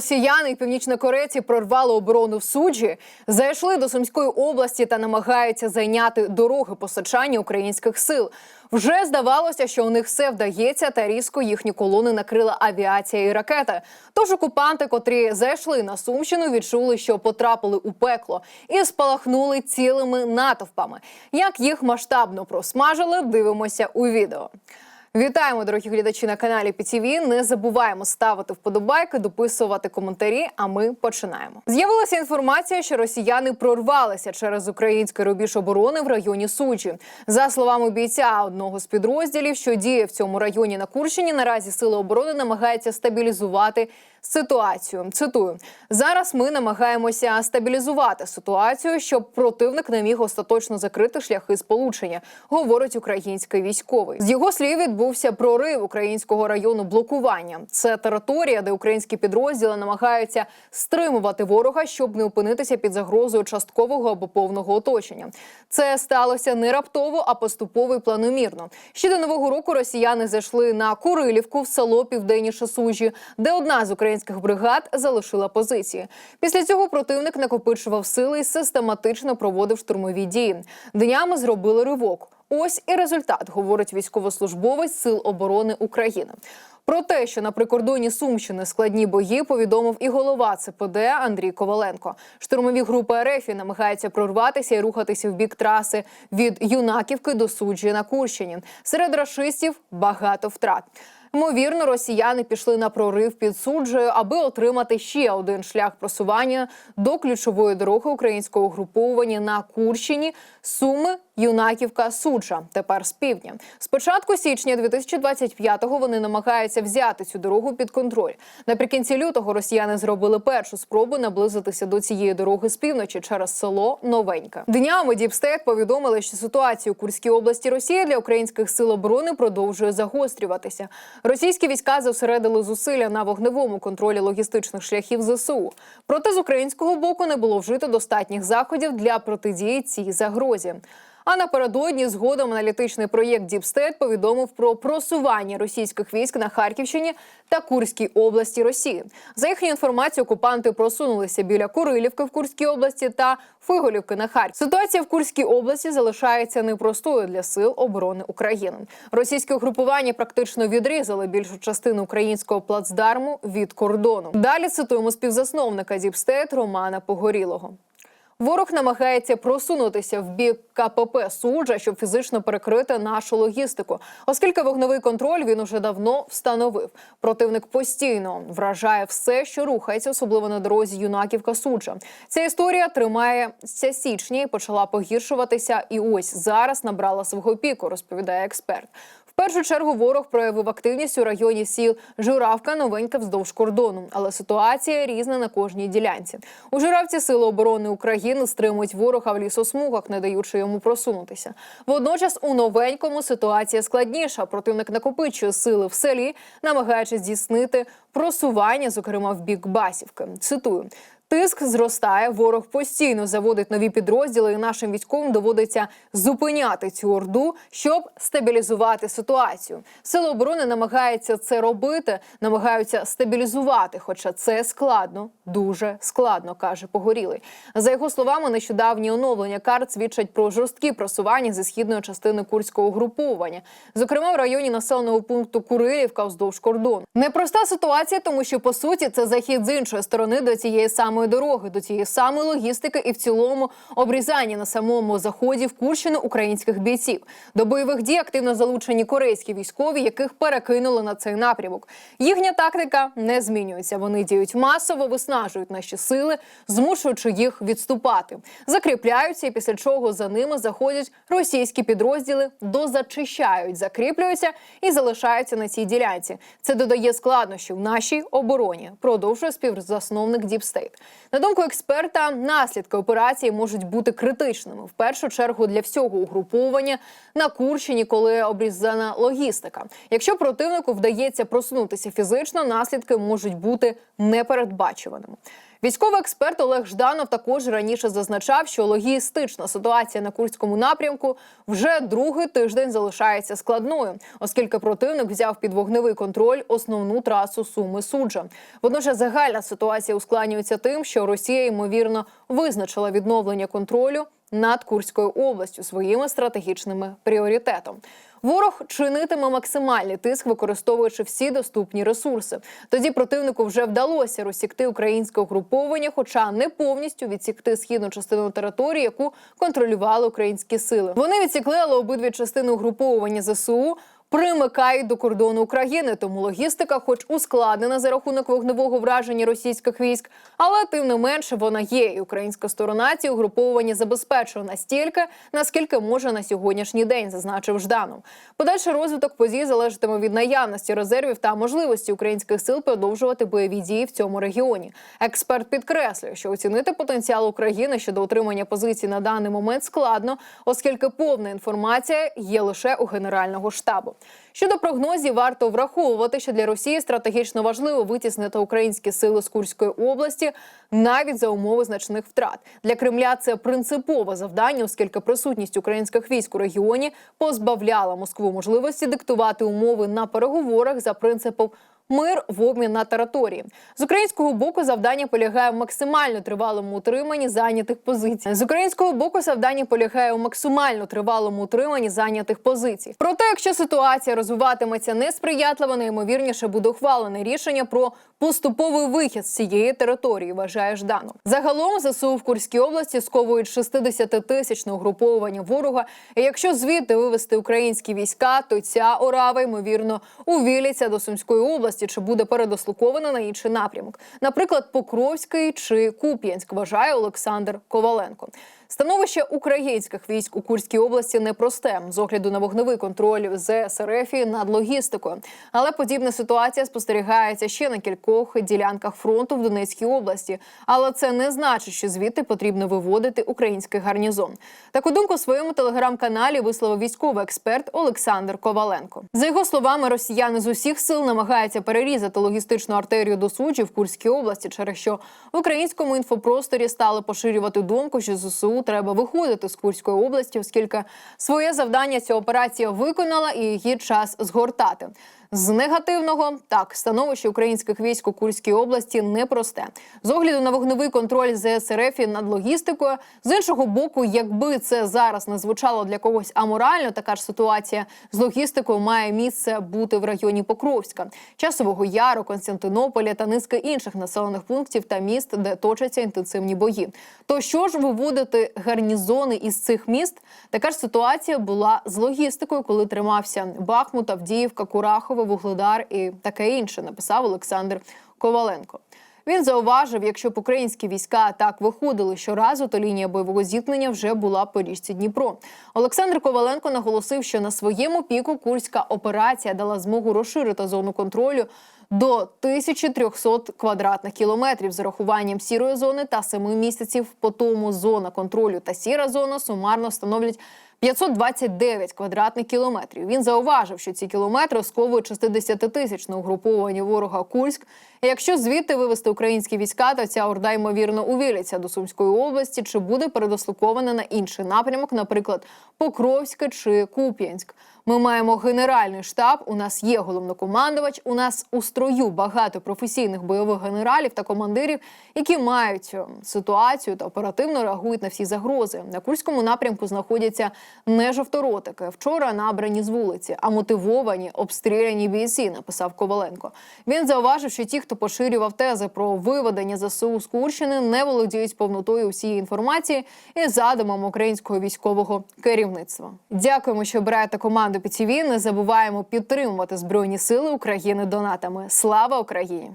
Росіяни і північнокорейці прорвали оборону в суджі, зайшли до Сумської області та намагаються зайняти дороги постачання українських сил. Вже здавалося, що у них все вдається, та різко їхні колони накрила авіація і ракети. Тож окупанти, котрі зайшли на Сумщину, відчули, що потрапили у пекло і спалахнули цілими натовпами. Як їх масштабно просмажили, дивимося у відео. Вітаємо, дорогі глядачі на каналі ПТВ. Не забуваємо ставити вподобайки, дописувати коментарі. А ми починаємо. З'явилася інформація, що росіяни прорвалися через український рубіж оборони в районі Суджі. За словами бійця одного з підрозділів, що діє в цьому районі на Курщині, наразі сили оборони намагаються стабілізувати ситуацію. Цитую зараз. Ми намагаємося стабілізувати ситуацію, щоб противник не міг остаточно закрити шляхи сполучення, говорить український військовий. З його слів відбувся прорив українського району блокування. Це територія, де українські підрозділи намагаються стримувати ворога, щоб не опинитися під загрозою часткового або повного оточення. Це сталося не раптово, а поступово і планомірно. Ще до нового року росіяни зайшли на Курилівку в село Південніше Сужі, де одна з українських бригад залишила позиції. Після цього противник накопичував сили і систематично проводив штурмові дії. Днями зробили ривок. Ось і результат, говорить військовослужбовець Сил оборони України. Про те, що на прикордоні Сумщини складні бої, повідомив і голова ЦПД Андрій Коваленко. Штурмові групи РФ намагаються прорватися і рухатися в бік траси від Юнаківки до Суджі на Курщині. Серед рашистів багато втрат. Ймовірно, росіяни пішли на прорив під суджею, аби отримати ще один шлях просування до ключової дороги українського угруповування на Курщині, Суми, Юнаківка, Суджа. Тепер з півдня. З початку січня 2025-го вони намагаються взяти цю дорогу під контроль. Наприкінці лютого росіяни зробили першу спробу наблизитися до цієї дороги з півночі через село Новеньке. Днями Діпстейт повідомили, що ситуація у Курській області Росії для українських сил оборони продовжує загострюватися. Російські війська зосередили зусилля на вогневому контролі логістичних шляхів ЗСУ. Проте з українського боку не було вжито достатніх заходів для протидії цій загрозі. А напередодні згодом аналітичний проєкт Діпстет повідомив про просування російських військ на Харківщині та Курській області Росії. За їхню інформацію, окупанти просунулися біля Курилівки в Курській області та Фиголівки на Харків. Ситуація в Курській області залишається непростою для сил оборони України. Російське угрупування практично відрізали більшу частину українського плацдарму від кордону. Далі цитуємо співзасновника Діпстет Романа Погорілого. Ворог намагається просунутися в бік КПП суджа, щоб фізично перекрити нашу логістику, оскільки вогневий контроль він уже давно встановив. Противник постійно вражає все, що рухається, особливо на дорозі юнаківка суджа. Ця історія тримається січня і почала погіршуватися. І ось зараз набрала свого піку, розповідає експерт. Першу чергу ворог проявив активність у районі сіл Журавка, новенька вздовж кордону, але ситуація різна на кожній ділянці. У Журавці сили оборони України стримують ворога в лісосмугах, не даючи йому просунутися. Водночас у новенькому ситуація складніша. Противник накопичує сили в селі, намагаючись здійснити просування, зокрема в бік Басівки. Цитую. Тиск зростає, ворог постійно заводить нові підрозділи, і нашим військовим доводиться зупиняти цю орду, щоб стабілізувати ситуацію. Сили оборони намагаються це робити, намагаються стабілізувати, хоча це складно, дуже складно, каже Погорілий. За його словами, нещодавні оновлення карт свідчать про жорсткі просування зі східної частини курського угруповання, зокрема в районі населеного пункту Курилівка вздовж кордону. Непроста ситуація, тому що по суті це захід з іншої сторони до цієї самої дороги, до цієї самої логістики і в цілому обрізання на самому заході в Курщину українських бійців. До бойових дій активно залучені корейські військові, яких перекинули на цей напрямок. Їхня тактика не змінюється. Вони діють масово, виснажують наші сили, змушуючи їх відступати, закріпляються, і після чого за ними заходять російські підрозділи, дозачищають, закріплюються і залишаються на цій ділянці. Це додає складнощів нашій обороні. Продовжує співзасновник Діпстейт. На думку експерта, наслідки операції можуть бути критичними в першу чергу для всього угруповання на Курщині, коли обрізана логістика. Якщо противнику вдається просунутися фізично, наслідки можуть бути непередбачуваними. Військовий експерт Олег Жданов також раніше зазначав, що логістична ситуація на курському напрямку вже другий тиждень залишається складною, оскільки противник взяв під вогневий контроль основну трасу Суми Суджа. Водночас загальна ситуація ускладнюється тим, що Росія ймовірно визначила відновлення контролю над Курською областю своїми стратегічними пріоритетом. Ворог чинитиме максимальний тиск, використовуючи всі доступні ресурси. Тоді противнику вже вдалося розсікти українське угруповання, хоча не повністю відсікти східну частину території, яку контролювали українські сили. Вони відсікли, але обидві частини угруповування ЗСУ. Примикають до кордону України, тому логістика, хоч ускладнена за рахунок вогневого враження російських військ, але тим не менше вона є. І українська сторона ці угруповування забезпечує настільки, наскільки може на сьогоднішній день, зазначив Жданов. Подальший розвиток подій залежатиме від наявності резервів та можливості українських сил продовжувати бойові дії в цьому регіоні. Експерт підкреслює, що оцінити потенціал України щодо отримання позицій на даний момент складно, оскільки повна інформація є лише у генерального штабу. Щодо прогнозів, варто враховувати, що для Росії стратегічно важливо витіснити українські сили з Курської області навіть за умови значних втрат. Для Кремля це принципове завдання, оскільки присутність українських військ у регіоні позбавляла Москву можливості диктувати умови на переговорах за принципом. Мир в обмін на території з українського боку завдання полягає в максимально тривалому утриманні зайнятих позицій. З українського боку завдання полягає у максимально тривалому утриманні зайнятих позицій. Проте, якщо ситуація розвиватиметься несприятливо, найімовірніше буде ухвалене рішення про поступовий вихід з цієї території. Вважає Жданов. Загалом ЗСУ в Курській області сковують 60-тисячне угруповування ворога. І якщо звідти вивести українські війська, то ця орава ймовірно увілиться до Сумської області чи буде передослукована на інший напрямок, наприклад, Покровський чи Куп'янськ, вважає Олександр Коваленко. Становище українських військ у Курській області непросте з огляду на вогневий контроль ЗСРФ над логістикою. Але подібна ситуація спостерігається ще на кількох ділянках фронту в Донецькій області. Але це не значить, що звідти потрібно виводити український гарнізон. Таку думку в своєму телеграм-каналі висловив військовий експерт Олександр Коваленко. За його словами, росіяни з усіх сил намагаються перерізати логістичну артерію до суджі в Курській області, через що в українському інфопросторі стали поширювати думку, що ЗСУ треба виходити з Курської області, оскільки своє завдання ця операція виконала і її час згортати. З негативного так становище українських військ у Курській області непросте. З огляду на вогневий контроль ЗСРФ над логістикою. З іншого боку, якби це зараз не звучало для когось аморально, така ж ситуація з логістикою має місце бути в районі Покровська, часового яру, Константинополя та низки інших населених пунктів та міст, де точаться інтенсивні бої. То що ж виводити гарнізони із цих міст? Така ж ситуація була з логістикою, коли тримався Бахмут, Авдіївка, Курахове, Вугледар і таке інше. Написав Олександр Коваленко. Він зауважив, якщо б українські війська так виходили щоразу, то лінія бойового зіткнення вже була по річці Дніпро. Олександр Коваленко наголосив, що на своєму піку курська операція дала змогу розширити зону контролю до 1300 квадратних кілометрів з урахуванням сірої зони та семи місяців. По тому зона контролю та сіра зона сумарно становлять 529 квадратних кілометрів. Він зауважив, що ці кілометри сковують 60-тисячне угруповання ворога Курськ. Якщо звідти вивести українські війська, то ця орда ймовірно увілиться до Сумської області чи буде передослукована на інший напрямок, наприклад, Покровське чи Куп'янськ. Ми маємо генеральний штаб. У нас є головнокомандувач. У нас у строю багато професійних бойових генералів та командирів, які мають е, ситуацію та оперативно реагують на всі загрози. На курському напрямку знаходяться не жовторотики. Вчора набрані з вулиці, а мотивовані обстріляні бійці. Написав Коваленко. Він зауважив, що ті, хто поширював тези про виведення ЗСУ з Курщини, не володіють повнотою всієї інформації і задумом українського військового керівництва. Дякуємо, що обираєте команду ПТВ. Не забуваємо підтримувати збройні сили України донатами. Слава Україні!